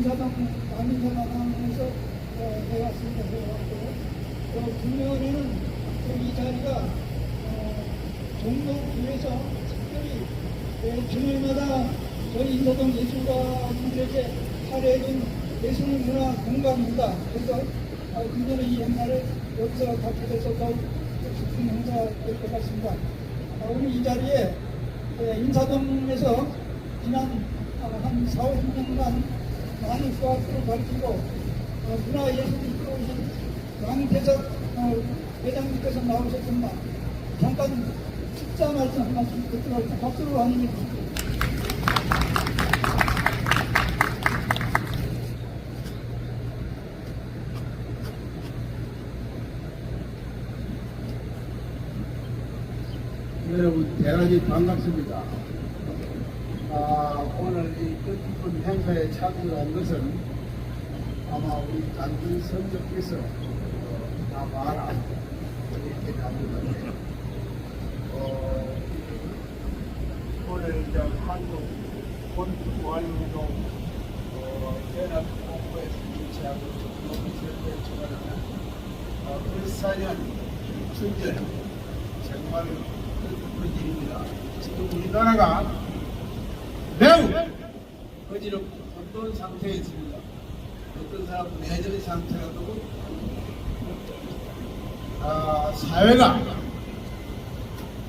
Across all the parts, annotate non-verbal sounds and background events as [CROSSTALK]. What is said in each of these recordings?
인사동 남인사당에서 어, 해왔습니다. 해왔고 또 금요일에는 또이 자리가 어, 종로구에서 특별히 예, 금요일마다 저희 인사동 예술가분들에게 차려진 예술 문화 공간입니다. 그래서 아, 금년에 이 행사를 여기서 갖게 돼서 더욱 깊은 행사가 될것 같습니다. 아, 오늘 이 자리에 예, 인사동에서 지난 아, 한 4, 50년간 많은 수학을 가르치고 어, 문화예술을 이끌어오신 왕대석 어, 회장님께서 나오셨습니다. 잠깐 축사 말씀 한 말씀 듣도록. 박수로 환영해 주십시오. 여러분 대단히 반갑습니다. 뜻깊은 행사에 참여한 것은 아마 우리 단준 선조께서 다 말한 이렇게 가져갔네요. 어, 오늘 이제 한국 본투관운동 어, 연합 공부에서 유치하고 농설에 주관하는 어, 14년春절 정말 뜻깊은 일입니다. 지금 우리나라가 매우 어지럽고 어떤 상태에 있습니다. 어떤 사람은 내전 상태가 되고 아, 사회가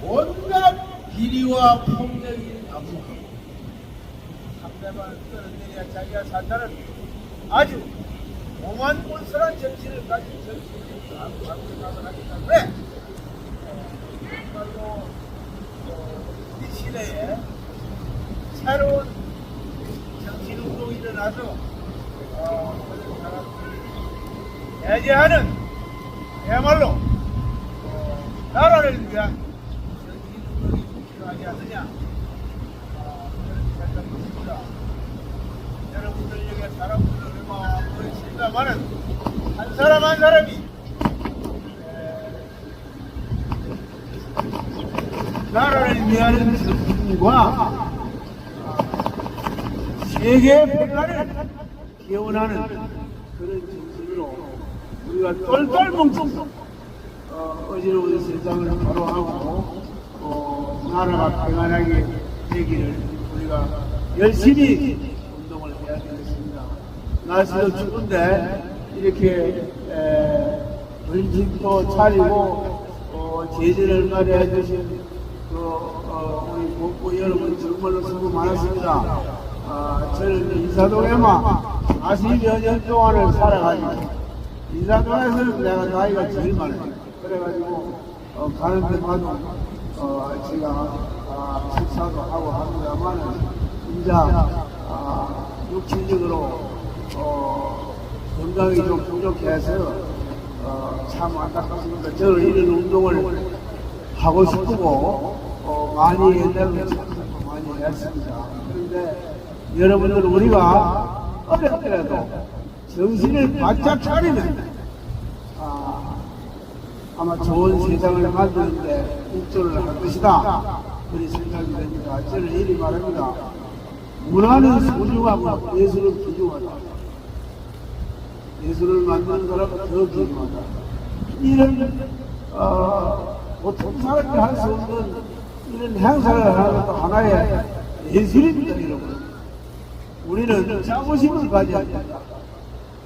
온갖 비리와 폭력이 난무하고 상대방을 끌어내야 자기가 산다는 아주 오만골설한 정신을 가진 정신이 아주 강력하기 때문에 정말로 어, 이 시대에 새로운 그야말로 어, 나라를 위한 필요하지 않느냐. 여러분들에게 사람들을 마음을 실감하는 한 사람 한 사람이 나라를 위하는 정신과 세계의 평화를 기원하는 그런 정신으로 우리가 똘똘 뭉쳐서 어, 어지러운 세상을 바로하고 어, 나라가 평안하게 되기를 우리가 열심히 운동을 해야 되겠습니다. 날씨도 추운데 이렇게 에, 벌집도 차리고 어, 제재를 마련해 주신 그, 어, 우리 복부 여러분 정말로 수고 많았습니다. 아, 저는 인사동에만 40여 년 동안을 살아가지고 인사동에서 내가 나이가 제일 많아요. 그래가지고 어, 가는 데마다 어, 제가 아, 식사도 하고 합니다만은 진짜 아, 육체적으로 어, 건강이 좀 부족해서 어, 참 안타깝습니다. 저는 이런 운동을 하고 싶고 어, 많이 옛날에 참 많이 했습니다. 그런데 여러분들 우리가 어렵더라도 정신을 바짝 차리면 아, 아마 좋은 세상을 만드는데 국조를 할 것이다. 그리 생각이 됩니다. 저는 이리 말합니다. 문화는 소중하고 예술은 귀중하다. 예술을 만드는 사람은 더 귀중하다. 이런 어, 보통 사람이 할 수 없는 이런 행사를 하는 것도 하나의 예술입니다, 여러분. 우리는 자부심을 가져야 합니다.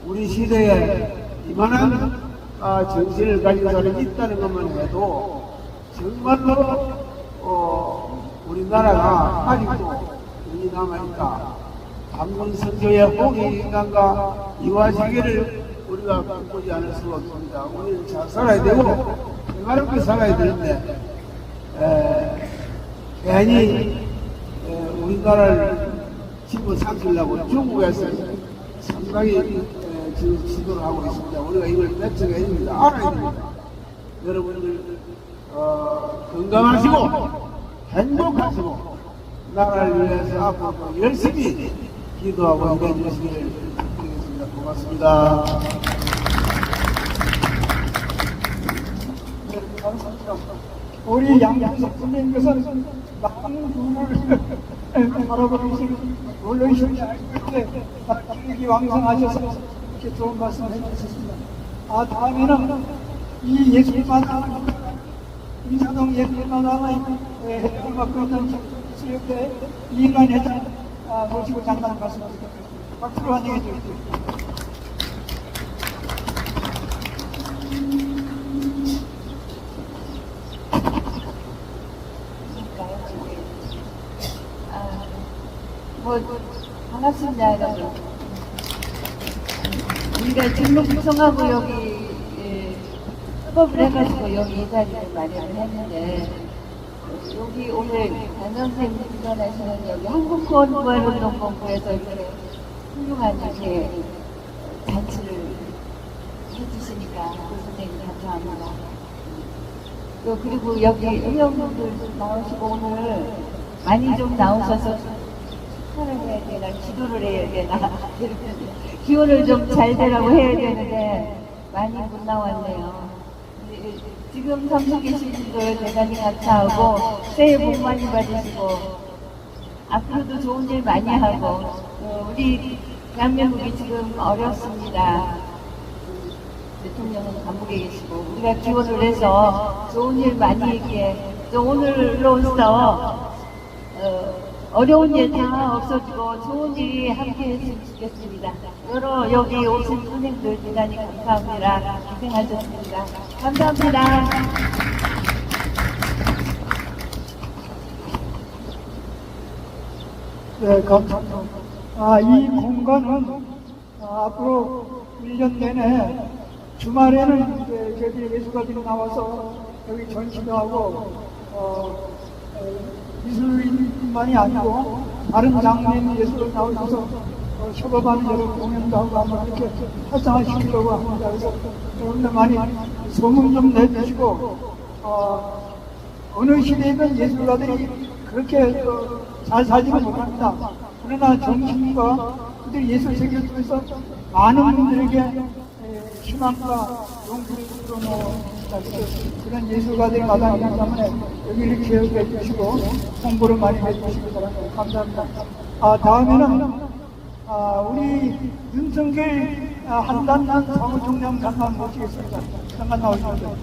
우리 시대에 이만한 아, 정신을 가진 사람이 있다는 것만 해도 정말로 어, 우리나라가 아직도 돈이 남아있다. 방문 선조의 홍익 인간과 이화시계를 우리가 바꾸지 않을 수가 없습니다. 우리는 잘 살아야 되고 평화롭게 살아야 되는데 에, 괜히 에, 우리나라를 집어삼키려고 중국에서 상당히 에, 지금 시도를 하고 있습니다. 우리가 이걸 뺏어가야 됩니다. 알아야 됩니다. 여러분들 어, 건강하시고 행복하시고 나라를 위해서 앞으로 열심히 기도하고 임해주시기를 드리겠습니다. 고맙습니다. 우리 양양석 선생님께서는 망부를 바라보면서 [LAUGHS] 올라오시지 않고 이렇게 기력이 왕성하셔서 이렇게 좋은 말씀 해주셨습니다. 아, 다음에는 이 예술마당, 인사동 예술마당의 해를 맡고 있는 수협회 이인관 회장 아, 모시고 잠깐 말씀드립니다. 박수로 환영해 주십시오. 뭐 반갑습니다 여러분. 우리가 등록 구성하고 여기 예, 협업을 해가지고 여기 이 자리를 마련을 했는데 여기 오늘 단 선생님 주관하시는 여기 한국권 부활운동본부에서 이렇게 훌륭한 이렇게 잔치를 해주시니까 그 선생님 감사합니다. 또 그리고 여기 의원분들 나오시고 오늘 많이 좀 나오셔서 축 하를 해야 되나 기도를 해야 되나 [LAUGHS] 기원을 좀 잘 되라고 해야 되는데 많이 못 나왔네요. 지금 섬에 계신 분들 대단히 감사하고 새해 복 많이 받으시고 앞으로도 좋은 일 많이 하고 어, 우리 대한민국이 지금 어렵습니다. 대통령은 감옥에 계시고 우리가 기원을 해서 좋은 일 많이 있게 또 오늘로써 어, 어려운 일 다 없어지고 좋은 일이 함께 했으면 좋겠습니다. 여러 여기 오신 선생님들 대단히 감사합니다. 고생하셨습니다. 감사합니다. 네, 감사합니다. 아, 이 공간은 아, 앞으로 1년 내내 주말에는 이제 저희 예술가들이 나와서 여기 전시도 하고 어, 어, 미술인뿐만이 아니고 다른 장르의 예술을 나오셔서 어, 협업하는 여러 공연도 하고 아마 이렇게 활성화시키려고 합니다. 그래서 여러분들 많이 소문 좀 내주시고 어, 어느 시대에는 예술가들이 그렇게 어, 잘 살지는 못합니다. 그러나 정신과 그들 예술 세계 속에서 많은 분들에게 에, 희망과 용기를 불어넣어 그런 예술가들이 마당이기 때문에 여기 이렇게 해주시고 홍보를 많이 해주시기 바랍니다. 감사합니다. 아, 다음에는 아, 우리 윤성길 아, 한단난 사무총장 잠깐 모시겠습니다. 잠깐 나오시면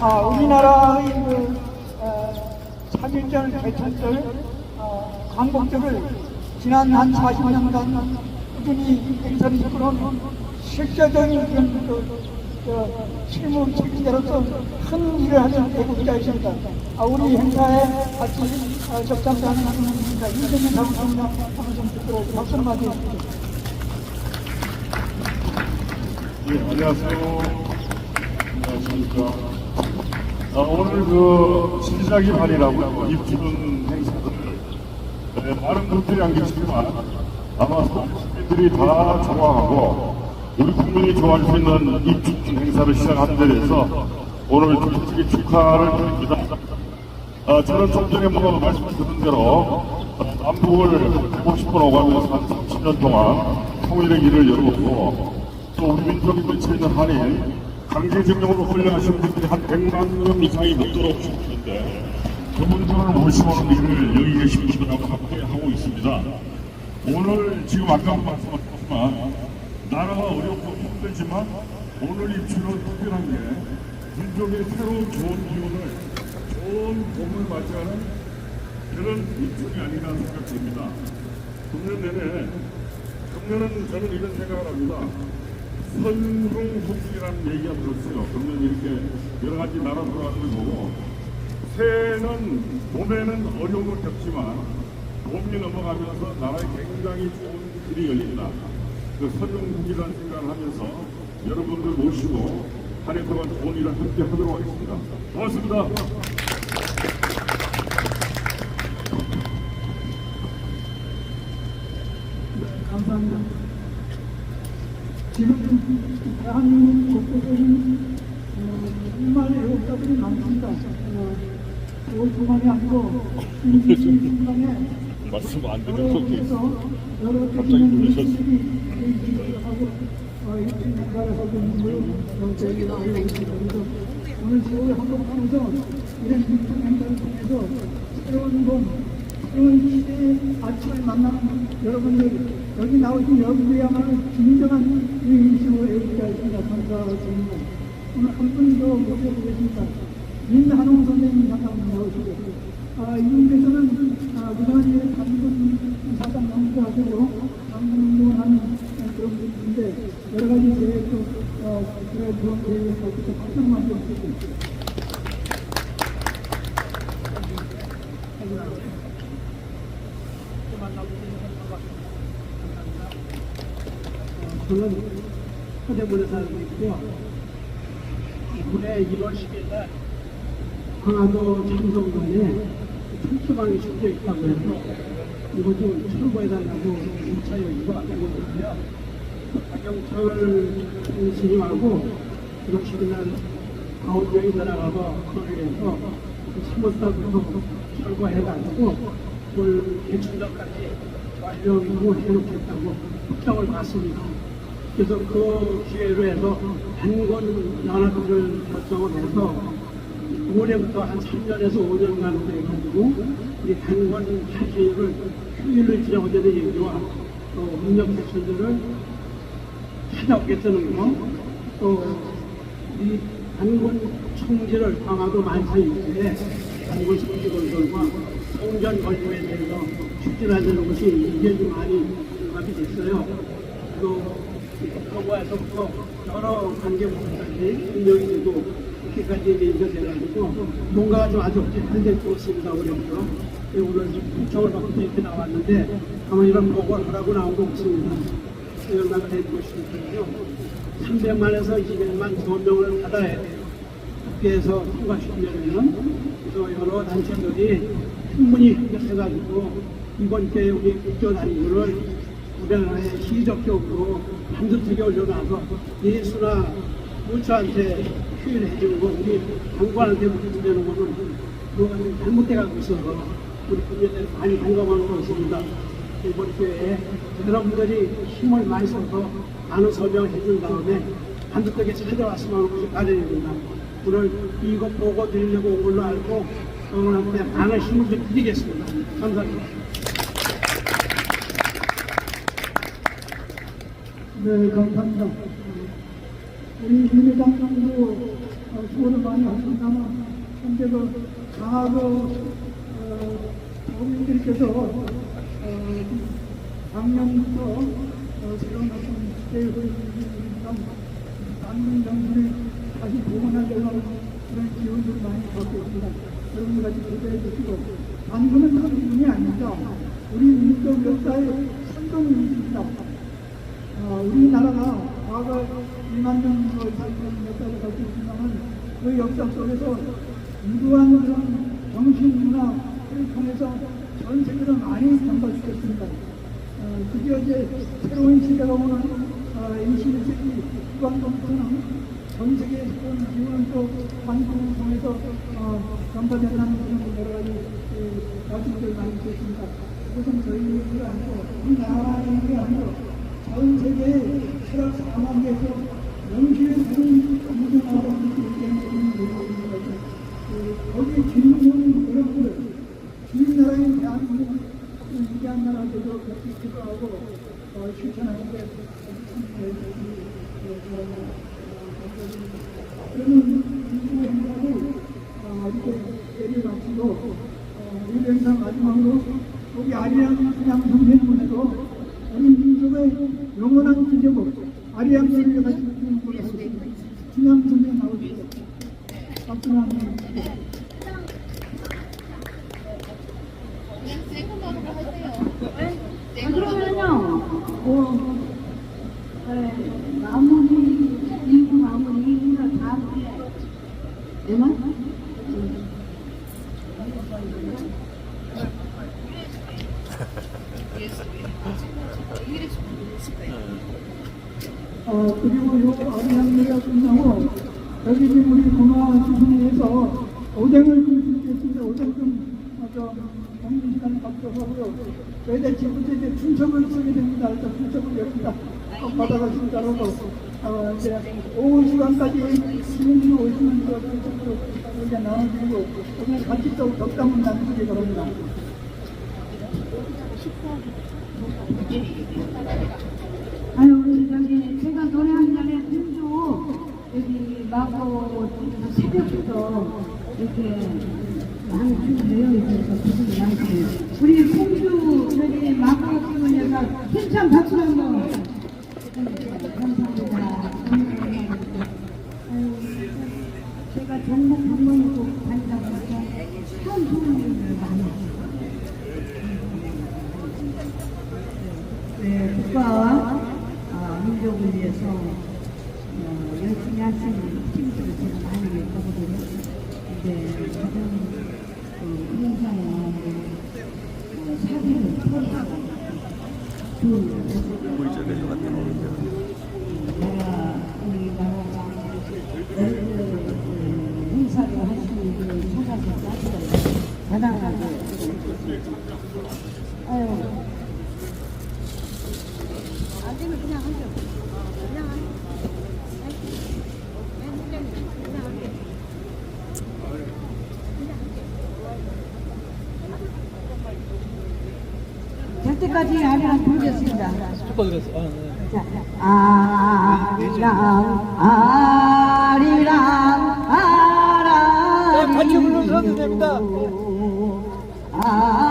아, 우리나라의 그, 어, 사실절 개천절 어, 광복절을 지난 한 40년간 꾸준히 행사를 이끌어온 실제적인 그런 그, 그, 실무 책임자로서 큰 일을 하는 애국자이십니다. 아, 우리 행사에 같이 어, 접담하는 분입니다. 이재명 사무총장 한번 좀 듣도록 박수 한번 주십시오. 예, 안녕하세요. 안녕하십니까. 아, 오늘 그 시작이 반이라고 입주는 행사들 네, 많은 분들이 안 계시지만 아마 국민들이 다 좋아하고 우리 국민이 좋아할 수 있는 입주는 행사를 시작하는 데 대해서 오늘 솔직히 축하를 드립니다. 아, 저는 좀 전에 뭐 말씀드린 대로 어, 남북을 150번 오가면서 한 30년 동안 통일의 길을 열어오고 또 우리 민족이 미쳐 있는 한인 강제징용으로 훈련하신 분들이 한 100만 명 이상이 못 돌아오셨는데 그분들을 모시는 일을 여기 계신 분들하고 함께 하고 있습니다. 오늘 지금 아까 말씀하셨지만 나라가 어렵고 힘들지만 오늘 입추는 특별한 게 민족의 새로운 좋은 기운을 좋은 봄을 맞이하는 그런 입춘이 아닌가 생각됩니다. 금년 내내 금년은 저는 이런 생각을 합니다. 선흥후이라는 얘기가 들었어요. 금년 이렇게 여러 가지 나라 돌아가는 걸 보고 새해는 봄에는 어려움을 겪지만 봄이 넘어가면서 나라에 굉장히 좋은 길이 열린다. 그 선흥국이라는 생각을 하면서 여러분들 모시고 한 해 동안 좋은 일을 함께 하도록 하겠습니다. 고맙습니다. 감사합니다. 지금 대한민국 곳곳에는 정말 애국자들이 많습니다. 어, 그것뿐만이 아니고 이 순간에 말씀 안 어, 이 저희가 알고 있습니다. 그래서 오늘 서울 한복판에서 이런 행동 행사를 통해서 새로운 봄, 새로운 시대의 아침을 만나는 여러분들 여기 나오신 여러분들이야말로 진정한 유인시고 애국자입니다. 감사드립니다. 오늘 한 분도 모셔보겠습니다. 민한홍 선생님 잠깐 나오시고 아, 이분께서는 아, 그동안 이제 단군 사상 연구하시고 단군운동하는 그런 분인데 여러 가지 계획도 어, 그래 그런 계획을 갖고서 박수만 좀 주시고 저는 서대문에 살고 있고요. 올해 1월 10일 날 강화도 장성관에 철수방이 적혀 있다고 해서 이거 좀 철거해달라고 경찰 여기가 오고 있는데요. 박영철 스님하고 1월 10일 날 아홉 명이 날아가서 거리에서 3월달부터 철거해가지고 올 개춘절까지 완료하고 해놓겠다고 확정을 받습니다. 그래서 그 기회로 해서 단권 연합을 결정을 해서 올해부터 한 3년에서 5년간 해가지고 우리 단권 사실을 휴일을 지정하자는 얘기와 또 운영 대천들을 찾아오겠다는 거, 또이 단권 총지를 강화도 만세 이후에 단권 총지 건설과 성전 건립에 대해서 추진하자는 것이 이제 좀 많이 연합이 됐어요. 또 정부에서부터 여러 관계부처까지 운영이 되고 이렇게까지 이제 인정돼가지고 뭔가가 좀 아주 것 같습니다. 그래서 오늘 초청을 받고 이렇게 나왔는데 아마 이런 보고를 하라고 나온 거 없습니다. 연락을 싶은데요. 300만에서 200만 조명을 받아야 돼요. 국회에서 통과시키려면 여러 단체들이 충분히 협력해가지고 이번 기회에 우리 국교단위를 우리나라의 시적격으로 반듯하게 올려놔서 예수나 부처한테 휴일을 해주는 거 우리 장관한테 문제되는 거는 그거가 좀 잘못돼 가고 있어서 우리 국민들 많이 공감하는 것 같습니다. 이번 기회에 여러분들이 힘을 많이 써서 많은 설명을 해준 다음에 반듯하게 찾아왔으면 하는 것이 바람입니다. 오늘 이거 보고 드리려고 온 걸로 알고 여러분한테 많은 힘을 좀 드리겠습니다. 감사합니다. 네, 감사합니다. 우리 민주당 정도 어, 수고를 많이 하십니다만 현재 그 강화도 어, 국민들께서 어, 작년부터 어, 새로운 어떤 계획을 이루니까 당민 정부를 다시 복원하려는 그런 기운들을 많이 갖고 있습니다. 여러분 같이 기대해 주시고 한 분이 아닙니다. 우리 민족 역사의 선동입니다. 어, 우리나라가 과거 2만 년을 살던 역사를 갖고 있지만 그 역사 속에서 유구한 그런 정신 문화를 통해서 전 세계를 많이 전파시켰습니다. 어, 드디어 이제 새로운 시대가 오는 어, 21세기 후반부터는 전 세계의 새로운 기운을 또 관심을 통해서 어, 전파된다는 그런 여러 가지 그, 말씀들 많이 있었습니다. 그것은 저희가 아니고 우리 나라의 게 아니고 전 세계 철학 사망에서 영실의 새로운 무슨하고 얘기하는 거죠. 거기에 주인공은 여러분들, 주인 나라인 대한민국 그 위대한 나라 되도록 같이 기도 하고 어, 실천하는 게 그러면 이후 행사를 어, 이렇게 예를 마치고 어, 이 행사 마지막으로 우리 아리랑 그냥 선생님에도 우리 민족의 영원한 기적을 아리랑 소리를 가지고 보겠습니다. 준양 선생 나오시죠. 박수를 한번 주시죠. 그러면요, 뭐, 네, 마무리, 일부 마무리, 일부가 다, 되나? 어, 그리고 요 아리랑리가 끝나고 여기 지금 우리 공화 주선에서 오뎅을 드리겠습니다. 오뎅 좀, 어, 저, 먹는 시간 갖도록 하고요. 저희들 지금부터 이제 춘첩을 쓰게 됩니다. 그래서 춘첩을 열립니다. 받아가신 어, 이제 오후 시간까지 시민들이 오시는 것을 이제 나눠드리고 오늘 같이 또 덕담을 나누시기 바랍니다. 아유, 우리 저기 제가 노래한 날에 공주 여기 마고 새벽부터 이렇게 많이 준비되어 있어서 기분이 많고 우리 공주 저기 마고 기분에서 힘찬 박수 한번 많아요. 네, 아, 어, 팀들을 제가 많이 보거든요. 근데 가장 그 행사에 어, 사비를 포함하고 좋은 나라 우리 나라가 그 행사를 하시는 분을 찾아서 따지고 대단하고 아유 안 되면 그냥 하죠. 그냥 하죠. 그냥 할게. 될 때까지 아리랑 부르겠습니다. 자, 아리랑 아리랑 아라리 같이 불러주셔도 됩니다. 아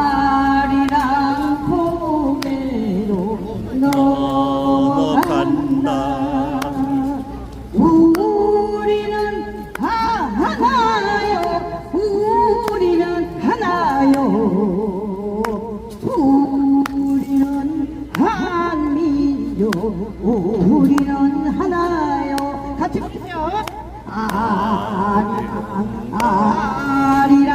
넘어간다 우리는 하나요. 우리는 하나요. 우리는 한민족 우리는 하나요. 같이 부르세요. 아리랑 아리랑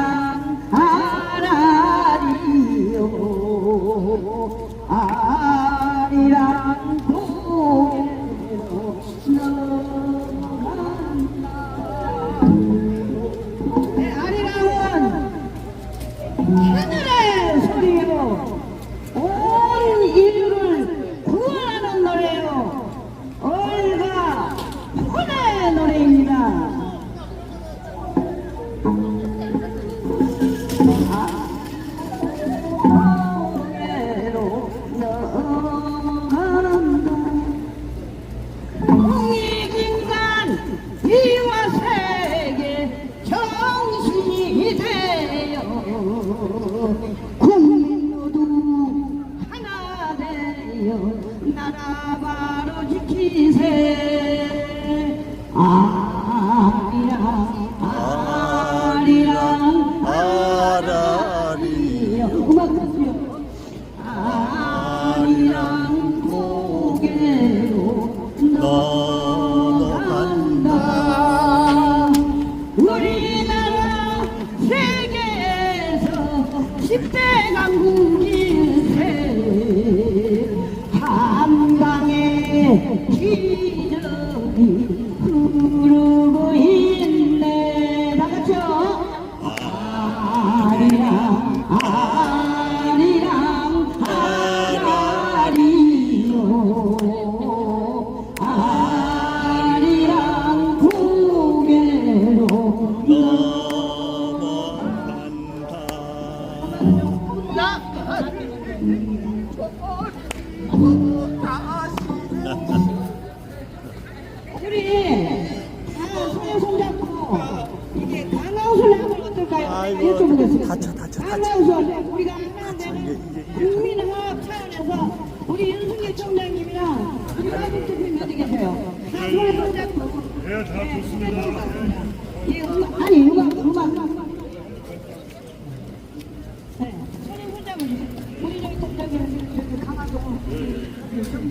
네, 손에 손잡으세요. 우리 저기 전부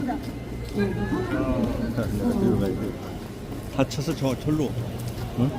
다 다쳐서 저 절로. 응?